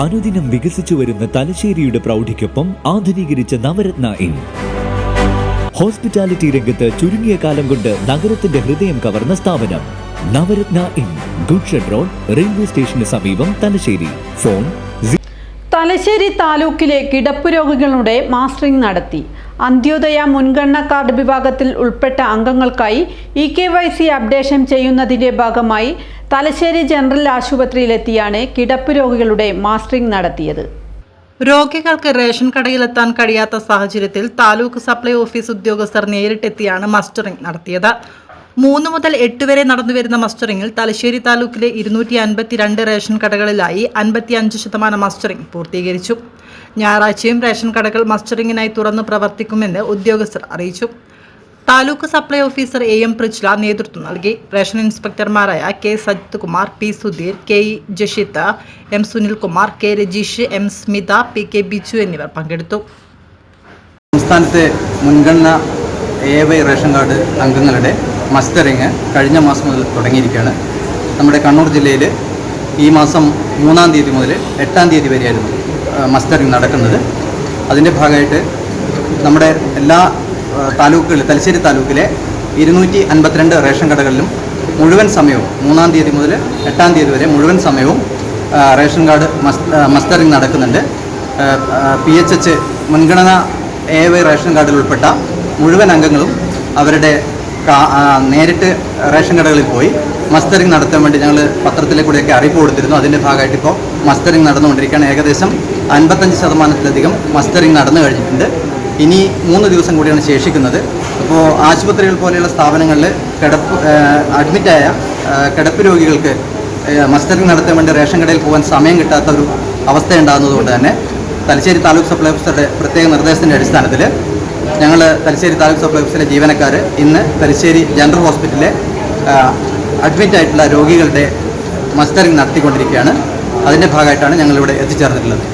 അനുദിനം വികസിച്ചു വരുന്ന തലശ്ശേരിയുടെ പ്രൗഢിക്കൊപ്പം ആധുനീകരിച്ച നവരത്ന ഇൻ. ഹോസ്പിറ്റാലിറ്റി രംഗത്ത് ചുരുങ്ങിയ കാലം കൊണ്ട് നഗരത്തിന്റെ ഹൃദയം കവർന്ന സ്ഥാപനം. Navaratna inn. Good shed road railway സ്റ്റേഷന് സമീപം തലശ്ശേരി. ഫോൺ തലശ്ശേരി താലൂക്കിലെ കിടപ്പ് രോഗികളുടെ മാസ്റ്ററിംഗ് നടത്തി. അന്ത്യോദയ മുൻഗണന കാർഡ് വിഭാഗത്തിൽ ഉൾപ്പെട്ട അംഗങ്ങൾക്കായി E K Y C updation ചെയ്യുന്നതിന്റെ ഭാഗമായി തലശ്ശേരി ജനറൽ ആശുപത്രിയിലെത്തിയാണ് കിടപ്പ് രോഗികളുടെ മാസ്റ്ററിംഗ് നടത്തിയത്. രോഗികൾക്ക് റേഷൻ കടയിലെത്താൻ കഴിയാത്ത സാഹചര്യത്തിൽ താലൂക്ക് സപ്ലൈ ഓഫീസ് ഉദ്യോഗസ്ഥർ നേരിട്ടെത്തിയാണ് മസ്റ്ററിംഗ് നടത്തിയത്. മൂന്ന് മുതൽ എട്ട് വരെ നടന്നുവരുന്ന മസ്റ്ററിംഗിൽ തലശ്ശേരി താലൂക്കിലെ ഇരുന്നൂറ്റി അൻപത്തിരണ്ട് റേഷൻ കടകളിലായി അൻപത്തി അഞ്ച് ശതമാനം മസ്റ്ററിംഗ് പൂർത്തീകരിച്ചു. ഞായറാഴ്ചയും റേഷൻ കടകൾ മസ്റ്ററിംഗിനായി തുറന്ന് പ്രവർത്തിക്കുമെന്ന് ഉദ്യോഗസ്ഥർ അറിയിച്ചു. Taluk supply officer A M Prichla നേതൃത്വം നൽകി. Ration ഇൻസ്പെക്ടർമാരായ K Sajith Kumar P Sudheer K E Jashith M Sunilkumar K Rajeesh M Smitha P K Biju എന്നിവർ പങ്കെടുത്തു. സംസ്ഥാനത്തെ മുൻഗണന എ വൈ റേഷൻ കാർഡ് അംഗങ്ങളുടെ മസ്റ്ററിങ് കഴിഞ്ഞ മാസം മുതൽ തുടങ്ങിയിരിക്കുകയാണ്. നമ്മുടെ കണ്ണൂർ ജില്ലയിൽ ഈ മാസം മൂന്നാം തീയതി മുതൽ എട്ടാം തീയതി വരെയായിരുന്നു മസ്റ്ററിങ് നടക്കുന്നത്. അതിന്റെ ഭാഗമായിട്ട് നമ്മുടെ എല്ലാ താലൂക്കുകളിൽ തലശ്ശേരി താലൂക്കിലെ ഇരുന്നൂറ്റി അൻപത്തിരണ്ട് റേഷൻ കടകളിലും മുഴുവൻ സമയവും മൂന്നാം തീയതി മുതൽ എട്ടാം തീയതി വരെ മുഴുവൻ സമയവും റേഷൻ കാർഡ് മസ് മസ്റ്ററിങ് നടക്കുന്നുണ്ട്. പി എച്ച് എച്ച് മുൻഗണന എ വൈ റേഷൻ കാർഡിൽ ഉൾപ്പെട്ട മുഴുവൻ അംഗങ്ങളും അവരുടെ നേരിട്ട് റേഷൻ കടകളിൽ പോയി മസ്റ്ററിങ് നടത്താൻ വേണ്ടി ഞങ്ങൾ പത്രത്തിലെ കൂടെയൊക്കെ അറിയിപ്പ് കൊടുത്തിരുന്നു. അതിന്റെ ഭാഗമായിട്ട് ഇപ്പോൾ മസ്റ്ററിങ് നടന്നുകൊണ്ടിരിക്കുകയാണ്. ഏകദേശം അൻപത്തഞ്ച് ശതമാനത്തിലധികം മസ്റ്ററിങ് നടന്നു കഴിഞ്ഞിട്ടുണ്ട്. ഇനി മൂന്ന് ദിവസം കൂടിയാണ് ശേഷിക്കുന്നത്. അപ്പോൾ ആശുപത്രികൾ പോലെയുള്ള സ്ഥാപനങ്ങളിൽ കിടപ്പ് അഡ്മിറ്റായ കിടപ്പ് രോഗികൾക്ക് മസ്തറിങ് നടത്താൻ വേണ്ടി റേഷൻ കടയിൽ പോകാൻ സമയം കിട്ടാത്ത ഒരു അവസ്ഥ ഉണ്ടാകുന്നതുകൊണ്ട് തന്നെ തലശ്ശേരി താലൂക്ക് സപ്ലൈ ഓഫീസറുടെ പ്രത്യേക നിർദ്ദേശത്തിന്റെ അടിസ്ഥാനത്തിൽ ഞങ്ങൾ തലശ്ശേരി താലൂക്ക് സപ്ലൈ ഓഫീസിലെ ജീവനക്കാർ ഇന്ന് തലശ്ശേരി ജനറൽ ഹോസ്പിറ്റലിലെ അഡ്മിറ്റ് ആയിട്ടുള്ള രോഗികളുടെ മസ്റ്ററിംഗ് നടത്തിക്കൊണ്ടിരിക്കുകയാണ്. അതിന്റെ ഭാഗമായിട്ടാണ് ഞങ്ങളിവിടെ എത്തിച്ചേർന്നിട്ടുള്ളത്.